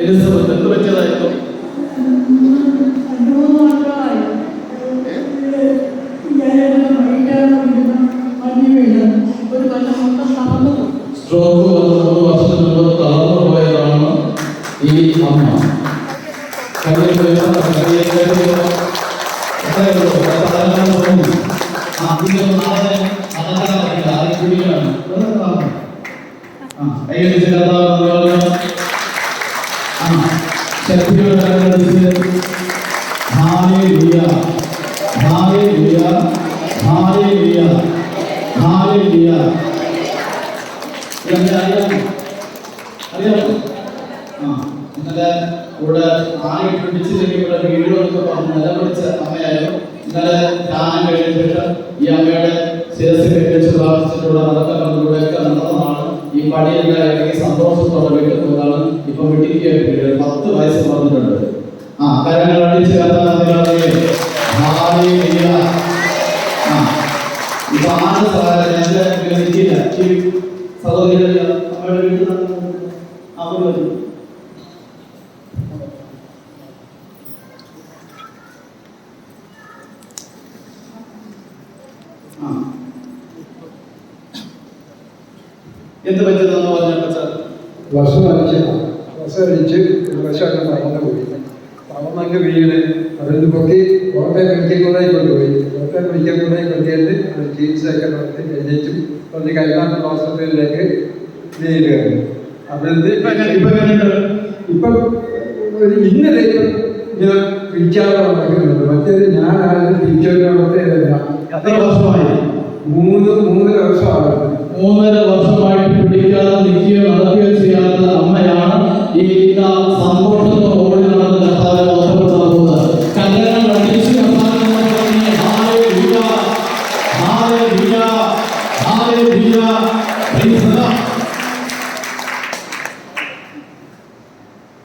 Elizabeth എന്ത് പറ്റിയതായിരുന്നു? Stroke വന്ന്. മൂന്ന് വർഷം മുമ്പ് തളർന്നു ഈ അമ്മ. അയ്യോ വരുന്ന ഇന്നലെ ഇവിടെ ആയിട്ട് പിടിച്ചില്ലെങ്കിൽ ഇവിടെ വീടുകളൊക്കെ പറഞ്ഞ്. നിലവിളിച്ച അമ്മയായിരുന്നു. ഇന്നലെ ധ്യാനം കഴിഞ്ഞ ശേഷം ഈ അമ്മയുടെ ശിരസ് വെച്ച് പ്രാർത്ഥിച്ചിട്ടുള്ള നടത്തങ്ങളിലൂടെയൊക്കെ നടന്നതാണ് ഈ പണിയെല്ലാം ഇറങ്ങി സന്തോഷത്തോടെ സന്തോഷം തുടങ്ങിക്കുന്നതാണ് ഇപ്പൊ വീട്ടിലേക്ക് പത്ത് വയസ്സ് വന്നിട്ടുണ്ട് ആ കരങ്ങൾ അടിച്ച് കത്താതെ ഇപ്പൊ ആ. എന്ത് പറ്റുന്നതെന്ന് പറഞ്ഞപ്പോ സാർ? ബസ് വലിച്ച് ബസ് വലിച്ച് വർഷമൊക്കെ തളർന്നു പോയി. തളർന്നങ്ങ് വീട് അതിന് പൊക്കി കോട്ടയം മെഡിക്കൽ കോളേജിൽ കൊണ്ടുപോയി. കോട്ടയം മെഡിക്കൽ കോളേജിൽ കൊണ്ടുപോയിട്ട് അത് ചികിത്സയൊക്കെ നടത്തി കഴിഞ്ഞിട്ടും കൊണ്ട് കൈനാട്ടം ഹോസ്പിറ്റലിലേക്ക് നേരിടുകയാണ്. ഇപ്പൊ എങ്ങനെ- ഇപ്പൊ ഒരു ഇന്നലെ ഇപ്പം ഇങ്ങനെ പിടിക്കാതെ നടക്കുന്നുണ്ട് മറ്റേത് ഞാൻ ആരും വർഷമായി? മൂന്ന് മൂന്നര വർഷമാണ് മൂന്നര 감사합니다.